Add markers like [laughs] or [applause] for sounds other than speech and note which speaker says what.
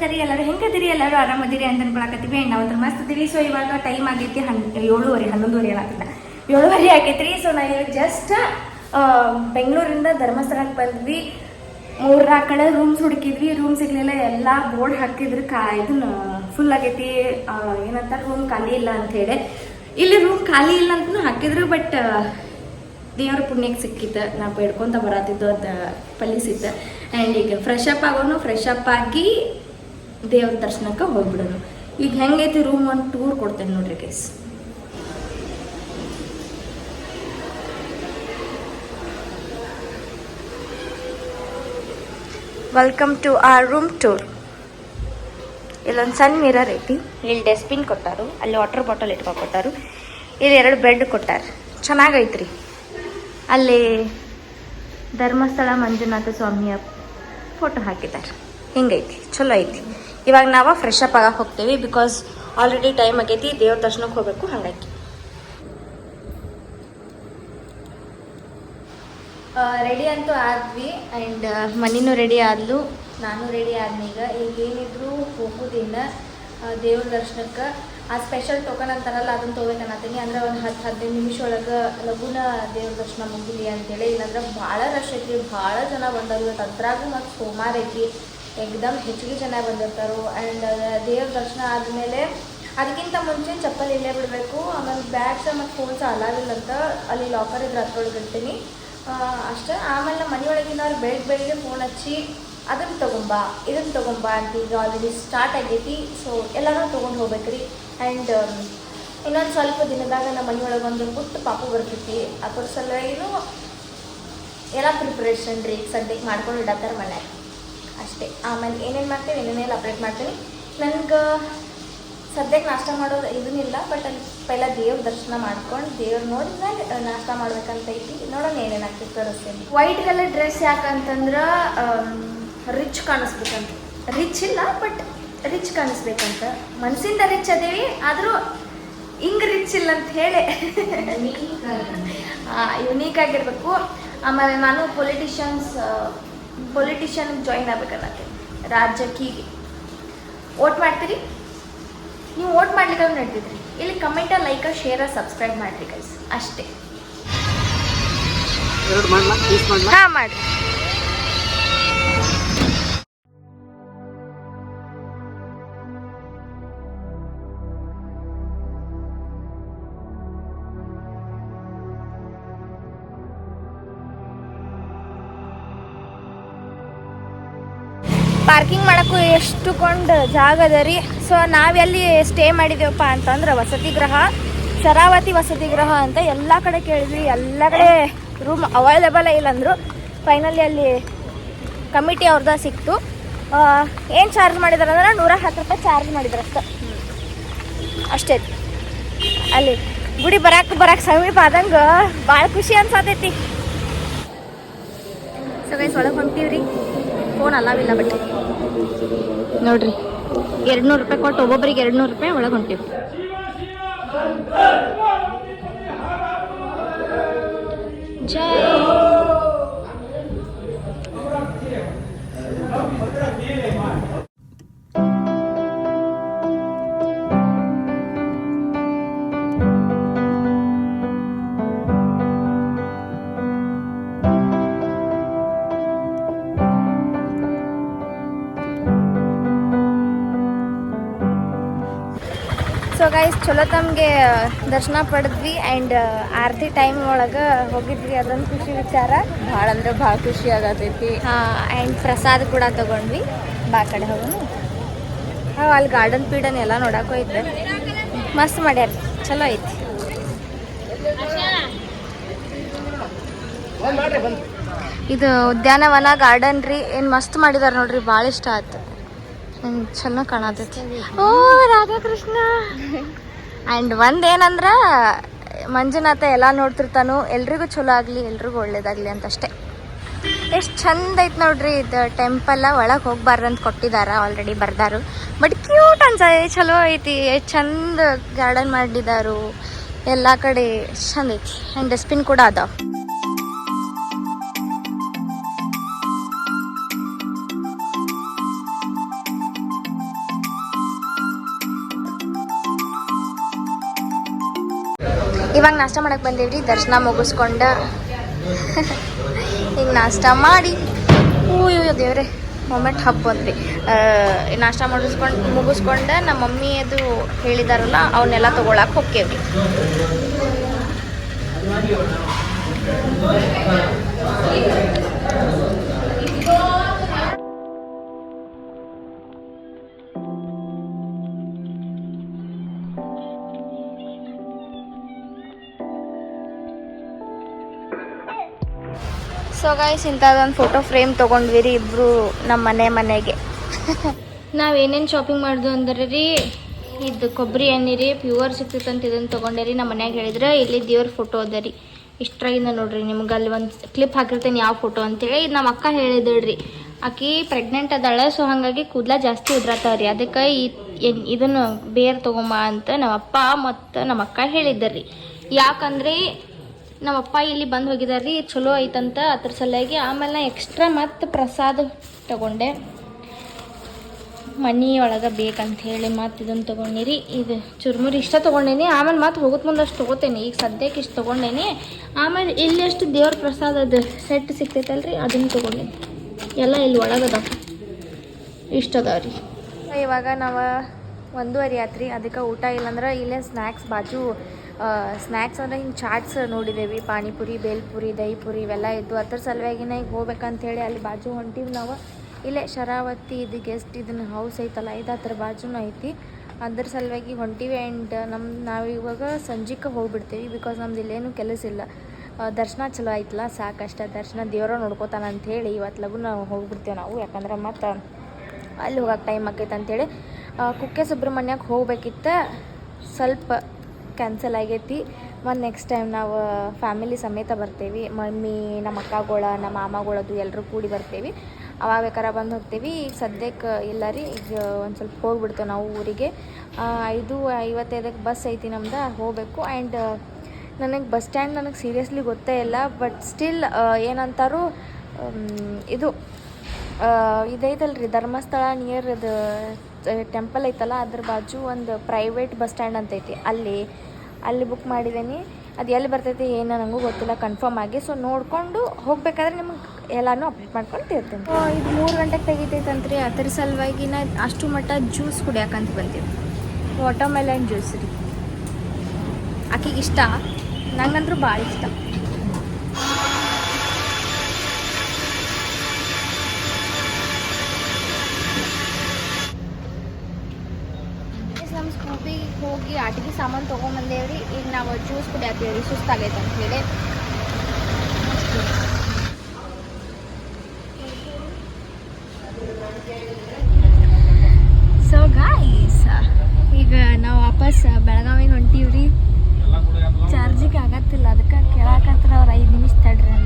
Speaker 1: ನಮಸ್ಕಾರ ರೀ ಎಲ್ಲರೂ ಹೆಂಗದಿರಿ ಎಲ್ಲರೂ ಆರಾಮದಿರಿ ಅಂತ ಅನ್ಕೊಳಕತ್ತೀವಿ. ನಾವು ಮಸ್ತ್ ಇದೀವಿ. ಸೊ ಇವಾಗ ಟೈಮ್ ಆಗೈತಿ ಹನ್, ಏಳುವರೆ, ಹನ್ನೊಂದುವರೆ ಹೇಳತ್ತಿಲ್ಲ ಏಳುವರೆ ಆಗೈತ್ರಿ. ಸೊ ನಾವು ಜಸ್ಟ್ ಬೆಂಗಳೂರಿಂದ ಧರ್ಮಸ್ಥಳಕ್ಕೆ ಬಂದ್ವಿ. ಮೂರ್ನಾಲ್ಕು ಕಡೆ ರೂಮ್ಸ್ ಹುಡುಕಿದ್ವಿ. ರೂಮ್ ಸಿಗ್ಲಿಲ್ಲ ಎಲ್ಲ ಬೋರ್ಡ್ ಹಾಕಿದ್ರು. ಕಾ, ಇದನ್ನ ಫುಲ್ ಆಗೈತಿ. ಏನಂತ ರೂಮ್ ಖಾಲಿ ಇಲ್ಲ ಅಂತ ಹೇಳಿ. ಇಲ್ಲಿ ರೂಮ್ ಖಾಲಿ ಇಲ್ಲ ಅಂತಲೂ ಹಾಕಿದ್ರು ಬಟ್ ದೇವ್ರ ಪುಣ್ಯಕ್ಕೆ ಸಿಕ್ಕಿತ್ತು ನಾವು ಬೇಡ್ಕೊಂತ ಬರತ್ತಿದ್ದು ಅದು ಫಲಿಸಿತ್ತು ಆ್ಯಂಡ್ ಈಗ ಫ್ರೆಶ್ ಅಪ್ ಆಗೋನು ಫ್ರೆಶ್ ಅಪ್ ಆಗಿ ದೇವ್ರ ದರ್ಶನಕ್ಕೆ ಹೋಗ್ಬಿಡೋರು ಈಗ ಹೆಂಗೈತಿ ರೂಮ್ ಒಂದು ಟೂರ್ ಕೊಡ್ತೇನೆ ನೋಡ್ರಿ guys welcome to our room tour ಇಲ್ಲೊಂದು ಸಣ್ಣ ಮಿರರ್ ಐತಿ. ಇಲ್ಲಿ ಡಸ್ಟ್ಬಿನ್ ಕೊಟ್ಟಾರು, ಅಲ್ಲಿ ವಾಟರ್ ಬಾಟಲ್ ಇಟ್ಕೊಂಡು ಇಲ್ಲಿ ಎರಡು ಬೆಡ್ ಕೊಟ್ಟಾರ. ಚೆನ್ನಾಗೈತ್ರಿ. ಅಲ್ಲಿ ಧರ್ಮಸ್ಥಳ ಮಂಜುನಾಥ ಸ್ವಾಮಿಯ ಫೋಟೋ ಹಾಕಿದ್ದಾರೆ. ಹಿಂಗೈತಿ? ಚಲೋ ಐತಿ. ಇವಾಗ ನಾವು ಫ್ರೆಶ್ ಅಪ್ ಆಗಕ್ಕೆ ಹೋಗ್ತೀವಿ ಬಿಕಾಸ್ ಆಲ್ರೆಡಿ ಟೈಮ್ ಆಗೈತಿ, ದೇವ್ರ ದರ್ಶನಕ್ಕೆ ಹೋಗಬೇಕು, ಹಂಗಾಗಿ. ರೆಡಿ ಅಂತೂ ಆದ್ವಿ ಆ್ಯಂಡ್ ಮನಿನೂ ರೆಡಿ ಆದ್ಲು, ನಾನು ರೆಡಿ ಆದ್ನೀಗ ಈಗ ಏನಿದ್ರು ಹೋಗೋದಿಲ್ಲ ದೇವ್ರ ದರ್ಶನಕ್ಕೆ. ಆ ಸ್ಪೆಷಲ್ ಟೋಕನ್ ಅಂತಾರಲ್ಲ, ಅದನ್ನ ತೊಗೋಬೇಕನ್ನತ್ತೀನಿ. ಅಂದ್ರೆ ಒಂದು ಹತ್ತು ಹದಿನೈದು ನಿಮಿಷ ಒಳಗೆ ಲಘುನ ದೇವ್ರ ದರ್ಶನ ಮುಗಿಲಿ ಅಂತೇಳಿ. ಇಲ್ಲಾಂದ್ರೆ ಭಾಳ ರಶ್ ಐತಿ, ಭಾಳ ಜನ ಬಂದಾಗ ಇವತ್ತು ಅದ್ರಾಗೂ ಮತ್ತು ಸೋಮಾರ ಐತಿ. ಎಕ್ದಮ್ ಹೆಚ್ಚಿಗೆ ಜನ ಬಂದಿರ್ತಾರೆ ಆ್ಯಂಡ್ ದೇವ್ರ ದರ್ಶನ ಆದಮೇಲೆ ಅದಕ್ಕಿಂತ ಮುಂಚೆ ಚಪ್ಪಲಿ ಇಲ್ಲೇ ಬಿಡಬೇಕು. ಆಮೇಲೆ ಬ್ಯಾಗ್ಸ್ ಮತ್ತು ಫೋನ್ಸ್ ಅಲಾವಿಲ್ಲ ಅಂತ ಅಲ್ಲಿ ಲಾಕರ್ ಇದ್ರೆ ಹತ್ರೊಳಗೆ ಇಡ್ತೀನಿ. ಅಷ್ಟೇ. ಆಮೇಲೆ ನಮ್ಮ ಮನೆಯೊಳಗಿನವ್ರು ಬೆಳಗ್ಗೆ ಬೆಳಗ್ಗೆ ಫೋನ್ ಹಚ್ಚಿ ಅದನ್ನು ತೊಗೊಂಬ ಇದನ್ನು ತೊಗೊಂಬ ಅಂತ ಈಗ ಆಲ್ರೆಡಿ ಸ್ಟಾರ್ಟ್ ಆಗೈತಿ. ಸೊ ಎಲ್ಲರೂ ತೊಗೊಂಡು ಹೋಗ್ಬೇಕ್ರಿ. ಆ್ಯಂಡ್ ಇನ್ನೊಂದು ಸ್ವಲ್ಪ ದಿನದಾಗ ನಮ್ಮ ಮನೆಯೊಳಗೆ ಒಂದು ಪುಟ್ಟ ಪಾಪು ಬರ್ತೈತಿ. ಅದ್ರ ಸಲುವಾಗಿನೂ ಎಲ್ಲ ಪ್ರಿಪ್ರೇಷನ್ ರೀ ಸದ್ಯಕ್ಕೆ ಮಾಡ್ಕೊಂಡು ಇಡತ್ತಾರ ಮನ್ಯಾಗ ಅಷ್ಟೇ. ಆಮೇಲೆ ಏನೇನು ಮಾಡ್ತೀವಿ ಏನೇನೆಲ್ಲ ಅಪ್ಡೇಟ್ ಮಾಡ್ತೀನಿ. ನನಗೆ ಸದ್ಯಕ್ಕೆ ನಾಷ್ಟ ಮಾಡೋದು ಇದನ್ನಿಲ್ಲ ಬಟ್ ಅಲ್ಲಿ ಪೆಲ್ಲ ದೇವ್ರ ದರ್ಶನ ಮಾಡ್ಕೊಂಡು ದೇವ್ರ ನೋಡಿದ್ಮೇಲೆ ನಾಷ್ಟ ಮಾಡ್ಬೇಕಂತ ಐತಿ. ನೋಡೋಣ ಏನೇನು ಆಗ್ತಿತ್ತು ತೋರಿಸ್ತೀನಿ. ವೈಟ್ ಕಲರ್ ಡ್ರೆಸ್ ಯಾಕಂತಂದ್ರೆ ರಿಚ್ ಕಾಣಿಸ್ಬೇಕಂತ. ರಿಚ್ ಇಲ್ಲ ಬಟ್ ರಿಚ್ ಕಾಣಿಸ್ಬೇಕಂತ. ಮನಸ್ಸಿಂದ ರಿಚ್ ಅದೇವಿ ಆದರೂ ಹಿಂಗೆ ರಿಚ್ ಇಲ್ಲ ಅಂತ ಹೇಳಿ. ಯುನೀಕ್ ಆಗಿರಬೇಕು. ಆಮೇಲೆ ನಾನು ಪೊಲಿಟಿಷಿಯನ್ಸ್ ಪೊಲಿಟಿಷಿಯನ್ ಜಾಯಿನ್ ಆಗ್ಬೇಕನ್ನತ್ತೆ. ರಾಜಕೀಯ ಓಟ್ ಮಾಡ್ತೀರಿ? ನೀವು ಓಟ್ ಮಾಡ್ಲಿಕ್ಕೆ ನಡ್ತಿದ್ರಿ ಇಲ್ಲಿ ಕಮೆಂಟ ಲೈಕ ಶೇರ ಸಬ್ಸ್ಕ್ರೈಬ್ ಮಾಡ್ರಿ ಗೈಸ್ ಅಷ್ಟೇ. ಹಾ ಮಾಡ್ರಿ. ಪಾರ್ಕಿಂಗ್ ಮಾಡೋಕ್ಕೂ ಎಷ್ಟು ಕೊಂಡು ಜಾಗ ಅದ ರೀ. ಸೊ ನಾವೆಲ್ಲಿ ಸ್ಟೇ ಮಾಡಿದೇವಪ್ಪ ಅಂತಂದ್ರೆ ವಸತಿ ಗೃಹ, ಶರಾವತಿ ವಸತಿ ಗೃಹ ಅಂತ ಎಲ್ಲ ಕಡೆ ಕೇಳಿದ್ವಿ. ಎಲ್ಲ ಕಡೆ ರೂಮ್ ಅವೈಲೇಬಲ್ ಇಲ್ಲಂದ್ರು ಫೈನಲಿ ಅಲ್ಲಿ ಕಮಿಟಿ ಅವ್ರದ ಸಿಕ್ತು. ಏನು ಚಾರ್ಜ್ ಮಾಡಿದಾರೆ ಅಂದ್ರೆ ನೂರ ಹತ್ತು ರೂಪಾಯಿ ಚಾರ್ಜ್ ಮಾಡಿದ್ರು ಅಷ್ಟೆ. ಅಷ್ಟೇ. ಅಲ್ಲಿ ಗುಡಿ ಬರಾಕ್ ಬರಾಕ್ ಸಮೀಪ ಆದಂಗೆ ಭಾಳ ಖುಷಿ ಅನ್ಸತೈತಿ. ಸೊ ಗೈಸ್ ಒಳಗೆ ಹೊಂಟೀವ್ರಿ ಫೋನ್ ಅಲಾವಿಲ್ಲ ಬಟ್ ನೋಡ್ರಿ. ಎರಡು ನೂರು ರೂಪಾಯಿ ಕೊಟ್ಟು ಒಬ್ಬೊಬ್ಬರಿಗೆ ಎರಡು ನೂರು ರೂಪಾಯಿ ಒಳಗೆ ಹೊಂಟೀವಿ ಜೈ ಗೈಸ್ ಚಲೋ ತಮಗೆ ದರ್ಶನ ಪಡೆದ್ವಿ ಆ್ಯಂಡ್ ಆರತಿ ಟೈಮ್ ಒಳಗೆ ಹೋಗಿದ್ವಿ. ಅದೊಂದು ಖುಷಿ ವಿಚಾರ.
Speaker 2: ಭಾಳ ಅಂದ್ರೆ ಭಾಳ ಖುಷಿ ಆಗತೈತಿ.
Speaker 1: ಆ್ಯಂಡ್ ಪ್ರಸಾದ ಕೂಡ ತಗೊಂಡ್ವಿ. ಬಾ ಕಡೆ ಹೋಗೋಣ. ಹಾಂ ಅಲ್ಲಿ ಗಾರ್ಡನ್ ಪೀಡನ್ ಎಲ್ಲ ನೋಡಕ್ಕೆ ಹೋಯ್ತು ಮಸ್ತ್ ಮಾಡ್ಯಾರ. ಚಲೋ ಐತಿ. ಇದು ಉದ್ಯಾನವನ ಗಾರ್ಡನ್ ರೀ. ಏನು ಮಸ್ತ್ ಮಾಡಿದಾರೆ ನೋಡ್ರಿ ಭಾಳ ಇಷ್ಟ ಆಯ್ತು ನಂಗೆ ಚಲೋ ಕಾಣತೈತಿ. ಓ ರಾಧಾಕೃಷ್ಣ. ಆ್ಯಂಡ್ ಒಂದೇನಂದ್ರೆ ಮಂಜುನಾಥ ಎಲ್ಲ ನೋಡ್ತಿರ್ತಾನು, ಎಲ್ರಿಗೂ ಚಲೋ ಆಗಲಿ, ಎಲ್ರಿಗೂ ಒಳ್ಳೇದಾಗಲಿ ಅಂತಷ್ಟೇ. ಎಷ್ಟು ಚಂದ ಐತೆ ನೋಡ್ರಿ ಇದು ಟೆಂಪಲ್ಲ ಒಳಗೆ ಹೋಗ್ಬಾರ್ದು ಅಂತ ಕೊಟ್ಟಿದ್ದಾರೆ ಆಲ್ರೆಡಿ ಬರ್ದಾರು ಬಟ್ ಕ್ಯೂಟ್ ಅನ್ಸತ್ತೆ ಚಲೋ ಐತಿ ಎಷ್ಟು ಚಂದ ಗಾರ್ಡನ್ ಮಾಡಿದಾರು. ಎಲ್ಲ ಕಡೆ ಚಂದ ಐತಿ. ಆ್ಯಂಡ್ ಡಸ್ಟ್ಬಿನ್ ಕೂಡ ಅದಾವ. ಇವಾಗ ನಾಷ್ಟ ಮಾಡಕ್ಕೆ ಬಂದೇವ್ರಿ, ದರ್ಶನ ಮುಗಿಸ್ಕೊಂಡ. [laughs] ಈಗ ನಾಷ್ಟ ಮಾಡಿ ಹೂಯೋ ದೇವ್ರೆ ಮೊಮೆಂಟ್ ಹಬ್ಬ ಅಂದ್ರಿ ನಾಷ್ಟ ಮಾಡಿಸ್ಕೊಂಡು ಮುಗಿಸ್ಕೊಂಡ ನಮ್ಮ ಮಮ್ಮಿ ಅದು ಹೇಳಿದಾರಲ್ಲ, ಅವನ್ನೆಲ್ಲ ತೊಗೊಳಕ್ಕೆ ಹೋಗ್ತೇವ್ರಿ ಸೊ ಗೈಸ್ ಇಂಥದ್ದೊಂದು ಫೋಟೋ ಫ್ರೇಮ್ ತೊಗೊಂಡ್ವಿ ರೀ ಇಬ್ಬರು ನಮ್ಮ ಮನೆ ಮನೆಗೆ. ನಾವೇನೇನು ಶಾಪಿಂಗ್ ಮಾಡಿದ್ವು ಅಂದ್ರೆ ರೀ, ಇದು ಕೊಬ್ಬರಿ ಎಣ್ಣೆ ರೀ ಪ್ಯೂರ್ ಸಿಕ್ತಿತ್ತು ಅಂತ ಇದನ್ನು ತೊಗೊಂಡೆ ರೀ ನಮ್ಮ ಮನ್ಯಾಗ ಹೇಳಿದ್ರೆ. ಇಲ್ಲಿ ದೇವ್ರ ಫೋಟೋ ಅದ ರೀ. ಇಷ್ಟ್ರಾಗಿಂದ ನೋಡ್ರಿ ನಿಮ್ಗೆ ಅಲ್ಲಿ ಒಂದು ಕ್ಲಿಪ್ ಹಾಕಿರ್ತೇನೆ ಯಾವ ಫೋಟೋ ಅಂತೇಳಿ. ಇದು ನಮ್ಮ ಅಕ್ಕ ಹೇಳಿದಳ್ರಿ ಆಕಿ ಪ್ರೆಗ್ನೆಂಟ್ ಅದಾಳೆ ಸೊ ಹಾಗಾಗಿ ಕೂದಲ ಜಾಸ್ತಿ ಉದ್ರಾತಾವ್ರಿ ಅದಕ್ಕೆ ಈ ಇದನ್ನು ಬೇರ್ ತೊಗೊಂಬ ಅಂತ ನಮ್ಮ ಅಪ್ಪ ಮತ್ತು ನಮ್ಮ ಅಕ್ಕ ಹೇಳಿದ್ದರಿ ಯಾಕಂದ್ರೆ ನಮ್ಮಪ್ಪ ಇಲ್ಲಿ ಬಂದು ಹೋಗಿದಾರ್ರಿ, ಚಲೋ ಐತಂತ ಅದ್ರ ಸಲುವಾಗಿ ಆಮೇಲೆ ನಾ ಎಕ್ಸ್ಟ್ರಾ ಮತ್ತು ಪ್ರಸಾದ ತಗೊಂಡೆ. ಮನಿ ಒಳಗೆ ಬೇಕಂತ ಹೇಳಿ ಮತ್ತು ಇದನ್ನು ತೊಗೊಂಡಿರಿ. ಇದು ಚುರುಮುರಿ ಇಷ್ಟ ತೊಗೊಂಡೇನಿ, ಆಮೇಲೆ ಮತ್ತೆ ಹೋಗೋದ್ ಮುಂದೆ ಅಷ್ಟು ತೊಗೋತೇನೆ. ಈಗ ಸದ್ಯಕ್ಕೆ ಇಷ್ಟು ತೊಗೊಂಡೇನಿ. ಆಮೇಲೆ ಇಲ್ಲಿ ಎಷ್ಟು ದೇವ್ರ ಪ್ರಸಾದದ ಸೆಟ್ ಸಿಗ್ತೈತಲ್ರಿ ಅದನ್ನು ತೊಗೊಂಡೇನಿ. ಎಲ್ಲ ಇಲ್ಲಿ ಒಳಗದ ಇಷ್ಟದಾವ ರೀ ಇವಾಗ ನಾವು ಒಂದೂವರೆ ಆತ್ರಿ, ಅದಕ್ಕೆ ಊಟ ಇಲ್ಲಂದ್ರೆ ಇಲ್ಲೇ ಸ್ನ್ಯಾಕ್ಸ್ ಬಾಜು ಸ್ನ್ಯಾಕ್ಸ್ ಅಂದ್ರೆ ಹಿಂಗೆ ಚಾಟ್ಸ್ ನೋಡಿದ್ದೇವೆ ಪಾನಿಪುರಿ, ಬೇಲ್ಪುರಿ ದಹಿಪುರಿ ಇವೆಲ್ಲ ಇದ್ದು ಅದ್ರ ಸಲುವಾಗಿನ ಈಗ ಹೋಗ್ಬೇಕಂತೇಳಿ ಅಲ್ಲಿ ಬಾಜು ಹೊಂಟೀವಿ ನಾವು. ಇಲ್ಲೇ ಶರಾವತಿ ಇದು ಗೆಸ್ಟ್ ಇದನ್ನ ಹೌಸ್ ಐತಲ್ಲ, ಇದು ಅದ್ರ ಬಾಜುನೂ ಐತಿ. ಅದ್ರ ಸಲುವಾಗಿ ಹೊಂಟೀವಿ ಆ್ಯಂಡ್ ನಮ್ಮ ನಾವು ಇವಾಗ ಸಂಜೆಗೆ ಹೋಗ್ಬಿಡ್ತೀವಿ ಬಿಕಾಸ್ ನಮ್ದು ಇಲ್ಲೇನು ಕೆಲಸ ಇಲ್ಲ. ದರ್ಶನ ಚಲೋ ಆಯ್ತಲ್ಲ ಸಾಕಷ್ಟ ದರ್ಶನ ದೇವರ ನೋಡ್ಕೋತಾನ ಅಂಥೇಳಿ ಇವತ್ತು ಲಗು ನಾವು ಹೋಗ್ಬಿಡ್ತೀವಿ ನಾವು. ಯಾಕಂದ್ರೆ ಮತ್ತು ಅಲ್ಲಿ ಹೋಗಕ್ಕೆ ಟೈಮ್ ಆಕೈತೆ ಅಂಥೇಳಿ ಕುಕ್ಕೆ ಸುಬ್ರಹ್ಮಣ್ಯಕ್ಕೆ ಹೋಗ್ಬೇಕಿತ್ತ ಸ್ವಲ್ಪ ಕ್ಯಾನ್ಸಲ್ ಆಗೈತಿ. ಮತ್ತು ನೆಕ್ಸ್ಟ್ ಟೈಮ್ ನಾವು ಫ್ಯಾಮಿಲಿ ಸಮೇತ ಬರ್ತೀವಿ. ಮಮ್ಮಿ, ನಮ್ಮ ಅಕ್ಕಗಳ, ನಮ್ಮ ಮಾಮಗಳದು ಎಲ್ಲರೂ ಕೂಡಿ ಬರ್ತೀವಿ. ಅವಾಗ ಬೇಕಾರೆ ಬಂದು ಹೋಗ್ತೀವಿ. ಈಗ ಸದ್ಯಕ್ಕೆ ಇಲ್ಲ ರೀ. ಈಗ ಒಂದು ಸ್ವಲ್ಪ ಹೋಗ್ಬಿಡ್ತೇವೆ ನಾವು ಊರಿಗೆ. ಐದು ಐವತ್ತೈದಕ್ಕೆ ಬಸ್ ಐತಿ ನಮ್ದು. ಹೋಗಬೇಕು. ಆ್ಯಂಡ್ ನನಗೆ ಬಸ್ ಸ್ಟ್ಯಾಂಡ್ ನನಗೆ ಸೀರಿಯಸ್ಲಿ ಗೊತ್ತೇ ಇಲ್ಲ. ಬಟ್ ಸ್ಟಿಲ್ ಏನಂತಾರು ಇದು ಇದೈತಲ್ರಿ. ಧರ್ಮಸ್ಥಳ ನಿಯರ್ ಇದು ಟೆಂಪಲ್ ಐತಲ್ಲ, ಅದ್ರ ಬಾಜು ಒಂದು ಪ್ರೈವೇಟ್ ಬಸ್ ಸ್ಟ್ಯಾಂಡ್ ಅಂತ ಐತಿ ಅಲ್ಲಿ ಅಲ್ಲಿ ಬುಕ್ ಮಾಡಿದ್ದೀನಿ ಅದು ಎಲ್ಲಿ ಬರ್ತೈತಿ, ಏನು ನನಗೂ ಗೊತ್ತಿಲ್ಲ ಕನ್ಫರ್ಮ್ ಆಗಿ. ಸೊ ನೋಡಿಕೊಂಡು ಹೋಗಬೇಕಾದ್ರೆ ನಿಮಗೆ ಎಲ್ಲನೂ ಅಪ್ಡೇಟ್ ಮಾಡ್ಕೊಂಡು ಇರ್ತೀನಿ ಇದು ಮೂರು ಗಂಟೆಗೆ ತೆಗಿತೈತಂತ್ರಿ. ಅದ್ರ ಸಲುವಾಗಿ ನಾ ಅಷ್ಟು ಮಟ್ಟ ಜ್ಯೂಸ್ ಕುಡಿಯಾಕಂತ ಬಂದಿದ್ದೆ ವಾಟರ್ಮೆಲನ್ ಜ್ಯೂಸ್ ರೀ. ಆಕೆಗೆ ಇಷ್ಟ? ನಂಗಂದ್ರೂ ಭಾಳ ಇಷ್ಟ ನಮ್ಮ ಸ್ಕೂಬಿ ಹೋಗಿ ಆಟಿಗೆ ಸಾಮಾನು ತೊಗೊಂಬಂದೇವ್ರಿ ಈಗ ನಾವು ಜ್ಯೂಸ್ ಕುಡಿಯತ್ತೀವ್ರಿ ಸುಸ್ತಾಗೈತೆ ಅಂತ ಹೇಳಿ. ಸೊ ಗಾಯ್ಸ್ ಈಗ ನಾವು ವಾಪಸ್ ಬೆಳಗಾವಿಗೆ ಹೊಂಟೀವ್ರಿ ಚಾರ್ಜಿಗೆ ಆಗತ್ತಿಲ್ಲ ಅದಕ್ಕೆ ಕೇಳಾಕತ್ರ ಅವ್ರು ಐದು ನಿಮಿಷ ತಡ್ರಿ.